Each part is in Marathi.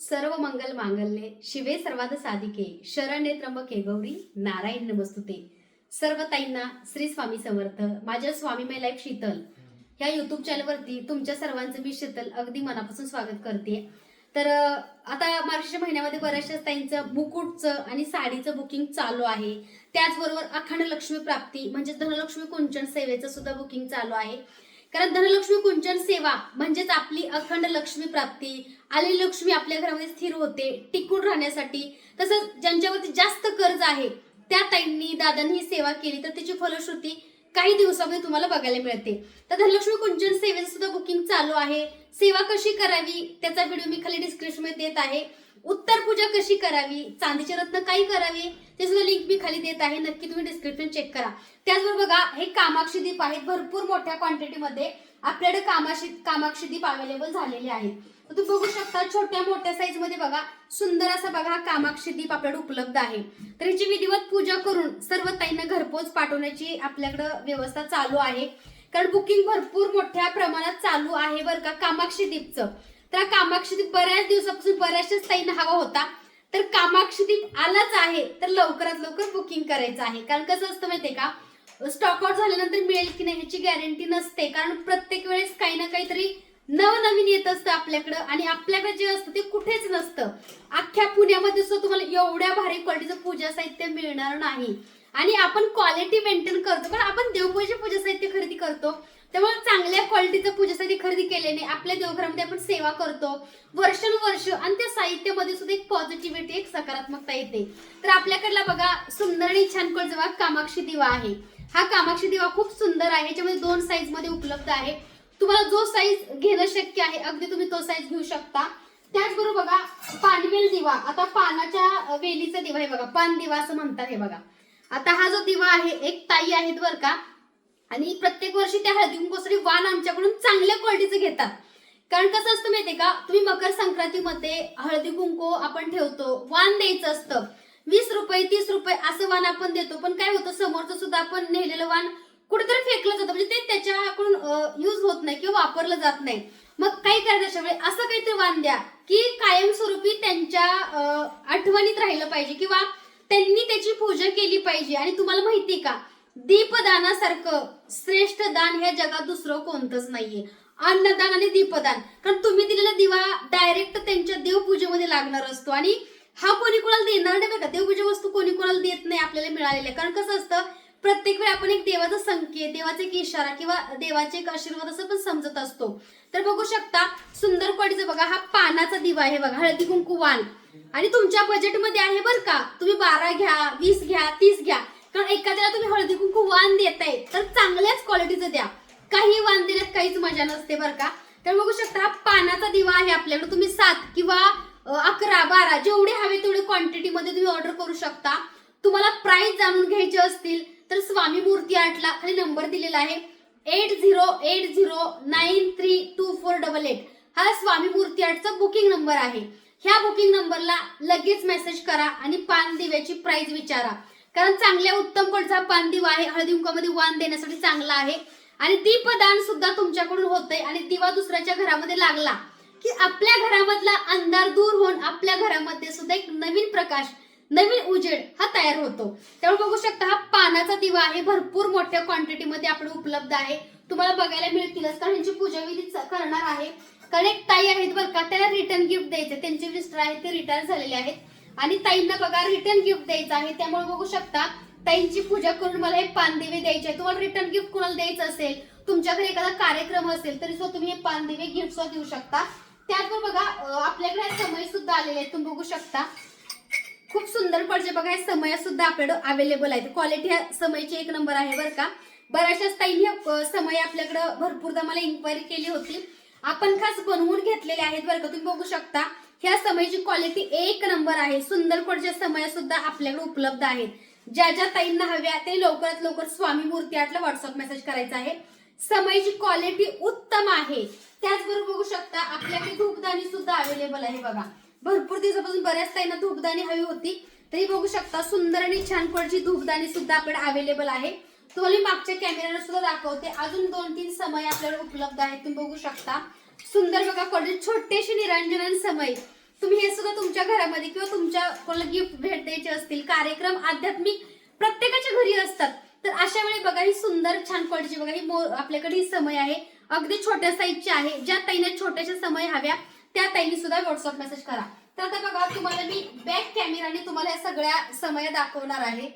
सर्व मंगल मांगल्ये शिवे सर्वाद साधिके शरणे त्र्यंबके गौरी नारायण नमस्तुते. सर्व ताईंना श्री स्वामी समर्थ. माझ्या स्वामी मै लाईफ शीतल. ह्या युट्यूब चॅनलवरती तुमच्या सर्वांचं मी शीतल अगदी मनापासून स्वागत करते. तर आता मार्च महिन्यामध्ये बऱ्याचशा ताईंचं मुकुटचं आणि साडीचं बुकिंग चालू आहे. त्याचबरोबर अखंड लक्ष्मी प्राप्ती म्हणजे धनलक्ष्मी कुंचन सेवेचं सुद्धा बुकिंग चालू आहे. कारण धनलक्ष्मी कुंचन सेवा म्हणजेच आपली अखंड लक्ष्मी प्राप्ती आलेली लक्ष्मी आपल्या घरामध्ये स्थिर होते टिकून राहण्यासाठी. तसंच ज्यांच्यावरती जास्त कर्ज आहे त्या ताईंनी दादांनी ही सेवा केली. तर त्याची फलश्रुती काही दिवसामध्ये तुम्हाला बघायला मिळते. तर धनलक्ष्मी कुंचन सेवेचं सुद्धा बुकिंग चालू आहे. सेवा कशी करावी त्याचा व्हिडिओ मी खाली डिस्क्रिप्शनमध्ये देत आहे. उत्तर पूजा कशी करावी चांदीचे रत्न काही करावे ते सुद्धा लिंक मी खाली देत आहे. नक्की तुम्ही डिस्क्रिप्शन चेक करा. त्याचबरोबर बघा हे कामाक्षी दीप आहेत. भरपूर मोठ्या क्वांटिटीमध्ये आपल्याकडे कामाक्षी कामाक्षी दीप अवेलेबल झालेले आहेत. तुम्ही बघू शकता छोट्या मोठ्या साईजमध्ये बघा सुंदर असा बघा हा कामाक्षी दीप आपल्याकडे उपलब्ध आहे. तर ह्याची विधिवत पूजा करून सर्व ताईंना घरपोच पाठवण्याची आपल्याकडं व्यवस्था चालू आहे. कारण बुकिंग भरपूर मोठ्या प्रमाणात चालू आहे बरं का कामाक्षी दीपचं. तर कामाक्षी दीप बऱ्याच दिवसापासून बऱ्याचशाच ताईंना हवा होता. तर कामाक्षी दीप आलाच आहे तर लवकरात लवकर बुकिंग करायचं आहे. कारण कसं असतं माहितीये का स्टॉकआउट झाल्यानंतर मिळेल की नाही ह्याची गॅरंटी नसते. कारण प्रत्येक वेळेस काही ना काहीतरी नवनवीन येत असतं आपल्याकडं आणि आपल्याकडे जे असतं ते कुठेच नसतं. अख्ख्या पुण्यामध्ये सुद्धा तुम्हाला एवढ्या भारी क्वालिटीचं पूजा साहित्य मिळणार नाही. आणि आपण क्वालिटी मेंटेन करतो पण आपण देवपूजेचे पूजा साहित्य खरेदी करतो. त्यामुळे चांगल्या क्वालिटीचं पूजा साहित्य खरेदी केल्याने आपल्या देवघरामध्ये आपण सेवा करतो. वर्षानुवर्ष आणि त्या साहित्यामध्ये सुद्धा एक पॉझिटिव्हिटी एक सकारात्मकता येते. तर आपल्याकडला बघा सुंदर आणि छान जेव्हा कामाक्षी दिवा आहे. हा कामाक्षी दिवा खूप सुंदर आहे. याच्यामध्ये दोन साईजमध्ये उपलब्ध आहे. तुम्हाला जो साईज घेणं शक्य आहे अगदी तुम्ही तो साईज घेऊ शकता. त्याचबरोबर बघा पानवेल दिवा. आता पानाच्या वेलीचा दिवा आहे बघा. पान दिवा असं म्हणतात हे बघा. आता हा जो दिवा आहे एक ताई आहेत बरं का. आणि प्रत्येक वर्षी त्या हळदी कुंकूसाठी वाण आमच्याकडून चांगल्या क्वालिटीचं घेतात. कारण कसं असतं माहितीये का? तुम्ही मकर संक्रांतीमध्ये हळदी कुंकू आपण ठेवतो वाण द्यायचं असतं. वीस रुपये तीस रुपये असं वाण आपण देतो. पण काय होतं? समोरचं सुद्धा आपण नेलेलं वाण कुठेतरी फेकलं जातं. म्हणजे ते त्याच्याकडून युज होत नाही किंवा वापरलं जात नाही. मग काही करायचं अशा वेळी असं काहीतरी वाण द्या की कायमस्वरूपी त्यांच्या आठवणीत राहिलं पाहिजे किंवा त्यांनी त्याची पूजा केली पाहिजे. आणि तुम्हाला माहिती का? दीपदानासारखं श्रेष्ठ दान ह्या जगात दुसरं कोणतंच नाहीये. अन्नदान आणि दीपदान. कारण तुम्ही दिलेला दिवा डायरेक्ट त्यांच्या देवपूजेमध्ये लागणार असतो. आणि हा कोणी कोणाला देणार नाही बघा देवपूजा वस्तू कोणी कोणाला देत नाही आपल्याला मिळालेल्या. कारण कसं असतं प्रत्येक वेळी आपण एक देवाचा संकेत देवाचा एक इशारा किंवा देवाचे एक आशीर्वाद असं पण समजत असतो. तर बघू शकता सुंदर क्वालिटीचा बघा हा पानाचा दिवा आहे बघा हळदी कुंकू वाण. आणि तुमच्या बजेटमध्ये आहे बरं का तुम्ही बारा घ्या वीस घ्या तीस घ्या. कारण एखाद्याला तुम्ही हळदी कुंकू वाण देताय तर चांगल्याच क्वालिटीचं द्या. काही वाण देण्यात काहीच मजा नसते बरं का. तर बघू शकता हा पानाचा दिवा आहे आपल्याकडे तुम्ही सात किंवा अकरा बारा जेवढे हवे तेवढे क्वांटिटीमध्ये तुम्ही ऑर्डर करू शकता. तुम्हाला प्राइस जाणून घ्यायचे असतील तर स्वामी मूर्ती आर्टला खाली नंबर दिलेला आहे. Eight zero eight zero nine three two four double eight. हा स्वामी मूर्ती आर्टचा बुकिंग नंबर आहे. ह्या बुकिंग नंबरला लगेच मेसेज करा आणि पान दिव्याची प्राइस विचारा. कारण चांगल्या उत्तम कडचा पान दिवा आहे हळदी कुंकामध्ये वाण देण्यासाठी चांगला आहे. आणि दीपदान सुद्धा तुमच्याकडून होतंय आणि दिवा दुसऱ्याच्या घरामध्ये लागला. की आपल्या घरामधला अंधार दूर होऊन आपल्या घरामध्ये सुद्धा एक नवीन प्रकाश नवीन उजेड हा तयार होतो. त्यामुळे बघू शकता हा पानाचा दिवा आहे. भरपूर मोठ्या क्वांटिटीमध्ये आपण उपलब्ध आहे. तुम्हाला बघायला मिळतीलच कारण यांची पूजाविधी करणार आहे कारण एक ताई आहेत बरं का त्याला रिटर्न गिफ्ट द्यायचे. त्यांचे मिस्टर आहेत ते रिटायर झालेले आहेत. आणि ताईंना बघा रिटर्न गिफ्ट द्यायचं आहे. त्यामुळे बघू शकता ताईंची पूजा करून मला हे पानदिवे द्यायचे आहे तुम्हाला रिटर्न गिफ्ट कोणाला द्यायचं असेल तुमच्याकडे एखादा कार्यक्रम असेल तरी सुद्धा तुम्ही हे पानदिवे गिफ्ट सुद्धा देऊ शकता. त्याचबरोबर बघा आपल्याकडे समय सुद्धा आलेले आहेत. तुम्ही बघू शकता खूप सुंदर पडचे बघा समया सुद्धा आपल्याकडे अवेलेबल आहेत क्वालिटी ह्या समयची एक नंबर आहे बरं का. बऱ्याचशाच ताईंनी समय आपल्याकडं भरपूरदा मला इन्क्वायरी केली होती. आपण खास बनवून घेतलेले आहेत बरं का तुम्ही बघू शकता. ह्या समयची क्वालिटी एक नंबर आहे. सुंदर पडच्या समय सुद्धा आपल्याकडे उपलब्ध आहेत ज्या ज्या ताईंना हव्या ते लवकरात लवकर स्वामी मूर्ती आटला व्हॉट्सअप मेसेज करायचा आहे. समयची क्वालिटी उत्तम आहे. त्याचबरोबर बघू शकता आपल्याकडे धूपदाणी सुद्धा अवेलेबल आहे बघा. भरपूर दिवसापासून बऱ्याच ताईंना धूपदाणी हवी होती. तरी बघू शकता सुंदर आणि छान क्वालिटीची धूपदाणी सुद्धा आपल्याकडे अवेलेबल आहे. तुम्हाला मी मागच्या कॅमेऱ्यावर सुद्धा दाखवते. अजून दोन तीन समय आपल्याकडे उपलब्ध आहेत. तुम्ही बघू शकता. सुंदर बघा क्वालिटी छोटेशी निरंजन आणि समय. तुम्ही हे सुद्धा तुमच्या घरामध्ये किंवा तुमच्या कोणाला गिफ्ट भेट द्यायचे असतील कार्यक्रम आध्यात्मिक प्रत्येकाच्या घरी असतात. तर अशा वेळी बघा ही सुंदर छान क्वालिटीची बघा ही मो आपल्याकडे ही समय आहे. अगदी छोट्या साईजची आहे. ज्या ताईने छोट्याशा समय हव्या त्या ताईने सुद्धा व्हॉट्सअप मेसेज करा. तर आता बघा तुम्हाला मी बॅक कॅमेराने तुम्हाला या सगळ्या समय दाखवणार आहे.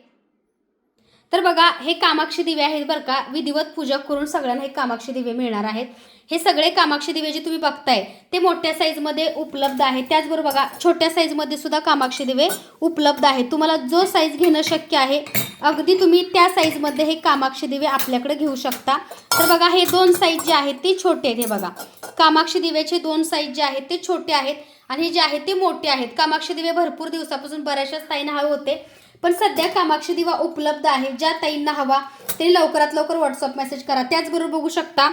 तर बघा हे कामाक्षी दिवे आहेत बरं का. विधिवत पूजा करून सगळ्यांना हे कामाक्षी दिवे मिळणार आहेत. हे सगळे कामाक्षी दिवे जे तुम्ही बघताय ते मोठ्या साईजमध्ये उपलब्ध आहेत. त्याचबरोबर बघा छोट्या साईजमध्ये सुद्धा कामाक्षी दिवे उपलब्ध आहेत. तुम्हाला जो साईज घेणं शक्य आहे अगदी तुम्ही त्या साईजमध्ये हे कामाक्षी दिवे आपल्याकडे घेऊ शकता. तर बघा हे दोन साईज जे आहेत ते छोटे आहेत हे बघा. कामाक्षी दिव्याचे दोन साईज जे आहेत ते छोटे आहेत आणि हे जे आहेत ते मोठे आहेत. कामाक्षी दिवे भरपूर दिवसापासून बऱ्याचशाच ताईंना हवे होते. पण सध्या कामाक्षी दिवा उपलब्ध आहे. ज्या ताईंना हवा ते लवकरात लवकर व्हॉट्सअप मेसेज करा. त्याचबरोबर बघू शकता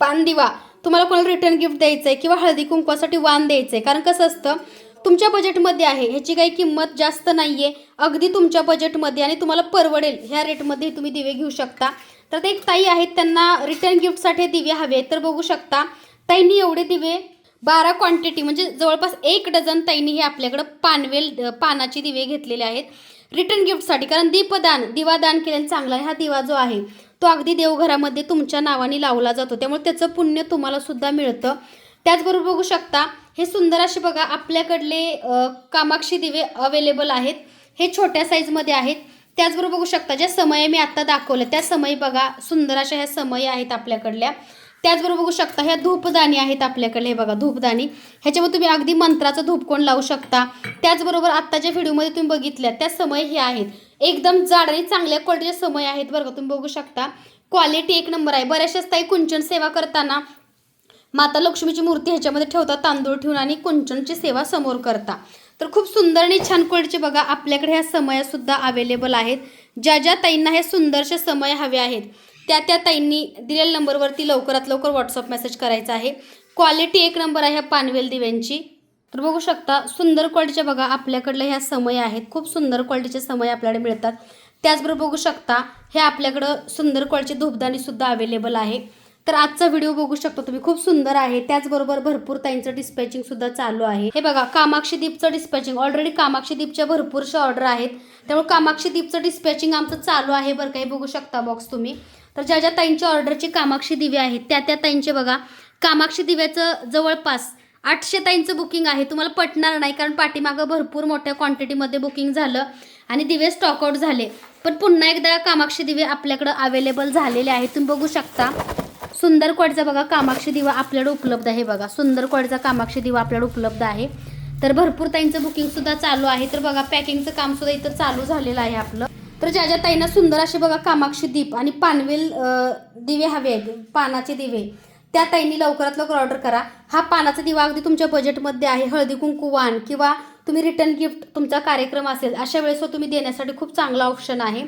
पान दिवा. तुम्हाला कोणाला रिटर्न गिफ्ट द्यायचं आहे किंवा हळदी कुंकवासाठी वाण द्यायचं आहे कारण कसं असतं तुमच्या बजेटमध्ये आहे. ह्याची काही किंमत जास्त नाही आहे अगदी तुमच्या बजेटमध्ये आणि तुम्हाला परवडेल. ह्या रेटमध्ये तुम्ही दिवे घेऊ शकता. तर ते एक ताई आहेत. त्यांना रिटर्न गिफ्टसाठी दिवे हवे आहेत. तर बघू शकता. ताईंनी एवढे दिवे बारा क्वांटिटी म्हणजे जवळपास एक डझन ताईंनी हे आपल्याकडं पानवेल पानाचे दिवे घेतलेले आहेत. रिटर्न गिफ्टसाठी कारण दीपदान दिवादान केल्याने चांगला हा दिवा जो आहे तो अगदी देवघरामध्ये तुमच्या नावाने लावला जातो. त्यामुळे त्याचं पुण्य तुम्हाला सुद्धा मिळतं. त्याचबरोबर बघू शकता हे सुंदर असे बघा आपल्याकडले कामाक्षी दिवे अवेलेबल आहेत. हे छोट्या साईजमध्ये आहेत. त्याचबरोबर बघू शकता ज्या समय मी आत्ता दाखवल्या त्या समय बघा सुंदर अशा ह्या समय आहेत आपल्याकडल्या. त्याचबरोबर बघू शकता ह्या धूपदाणी आहेत आपल्याकडे हे बघा धूपदाणी. ह्याच्यामध्ये तुम्ही अगदी मंत्राचा धूपकोण लावू शकता. त्याचबरोबर आत्ताच्या व्हिडिओमध्ये तुम्ही बघितल्या त्या समय हे आहेत. एकदम जाड आणि चांगल्या क्वालिटीचे समय आहेत बरं का. तुम्ही बघू शकता क्वालिटी एक नंबर आहे. बऱ्याचशाच ताई कुंचन सेवा करताना माता लक्ष्मीची मूर्ती ह्याच्यामध्ये ठेवता तांदूळ ठेवून आणि कुंचनची सेवा समोर करता. तर खूप सुंदर आणि छान क्वालिटीचे बघा आपल्याकडे ह्या समयासुद्धा अवेलेबल आहेत. ज्या ज्या ताईंना हे सुंदरसे समय हवे आहेत त्या त्या ताईंनी दिलेल्या नंबरवरती लवकरात लवकर व्हॉट्सअप मेसेज करायचा आहे. क्वालिटी एक नंबर आहे ह्या पानवेल दिव्यांची. तर बघू शकता सुंदर क्वालिटीच्या बघा आपल्याकडल्या ह्या समय आहेत. खूप सुंदर क्वालिटीचे समय आपल्याकडे मिळतात. त्याचबरोबर बघू शकता हे आपल्याकडं सुंदर क्वालिटीचे धूपदाणीसुद्धा अवेलेबल आहे. तर आजचा व्हिडिओ बघू शकता तुम्ही. खूप सुंदर आहे. त्याचबरोबर भरपूर ताईंचं डिस्पॅचिंग सुद्धा चालू आहे. हे बघा कामाक्षी दीपचं डिस्पॅचिंग ऑलरेडी कामाक्षी दीपच्या भरपूरशा ऑर्डर आहेत. त्यामुळे कामाक्षी दीपचं डिस्पॅचिंग आमचं चालू आहे बरं काही बघू शकता बॉक्स तुम्ही. तर ज्या ज्या ताईंच्या ऑर्डरची कामाक्षी दिवे आहेत त्या त्या ताईंचे बघा. कामाक्षी दिव्याचं जवळपास आठशे ताईंचं बुकिंग आहे. तुम्हाला पटणार नाही कारण पाठीमागं भरपूर मोठ्या क्वांटिटीमध्ये बुकिंग झालं आणि दिवे स्टॉकआउट झाले. पण पुन्हा एकदा कामाक्षी दिवे आपल्याकडं अवेलेबल झालेले आहेत. तुम्ही बघू शकता. सुंदर क्वाडचा बघा कामाक्षी दिवा आपल्याकडे उपलब्ध आहे बघा. सुंदर क्वाडचा कामाक्षी दिवा आपल्याकडे उपलब्ध आहे. तर भरपूर ताईंचं बुकिंग सुद्धा चालू आहे. तर बघा पॅकिंगचं काम सुद्धा इथं चालू झालेलं आहे आपलं. तर ज्या ज्या ताईंना सुंदर असे बघा कामाक्षी दीप आणि पानवेल दिवे हवे आहेत पानाचे दिवे त्या ताईंनी लवकरात लवकर ऑर्डर करा. हा पानाचा दिवा अगदी तुमच्या बजेटमध्ये आहे. हळदी कुंकू वाण किंवा तुम्ही रिटर्न गिफ्ट तुमचा कार्यक्रम असेल अशा वेळेस तुम्ही देण्यासाठी खूप चांगला ऑप्शन आहे.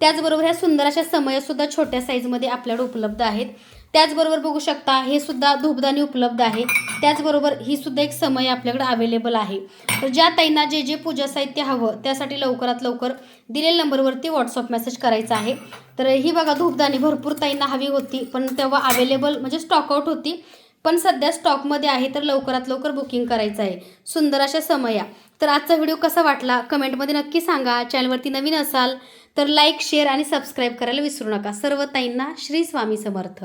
त्याचबरोबर ह्या सुंदर अशा समयसुद्धा छोट्या साईजमध्ये आपल्याकडे उपलब्ध आहेत. त्याचबरोबर बघू शकता हे सुद्धा धूपदाणी उपलब्ध आहे. त्याचबरोबर ही सुद्धा एक समय आपल्याकडे अवेलेबल आहे. तर ज्या ताईंना जे जे पूजा साहित्य हवं त्यासाठी लवकरात लवकर दिलेल्या नंबरवरती व्हॉट्सअप मेसेज करायचा आहे. तर ही बघा धूपदाणी भरपूर ताईंना हवी होती पण तेव्हा अवेलेबल म्हणजे स्टॉकआउट होती. पण सध्या स्टॉकमध्ये आहे तर लवकरात लवकर बुकिंग करायचं आहे. सुंदर अशा समया. तर आजचा व्हिडिओ कसा वाटला कमेंटमध्ये नक्की सांगा. चॅनलवरती नवीन असाल तर लाईक शेअर आणि सबस्क्राईब करायला विसरू नका. सर्व ताईंना श्री स्वामी समर्थ.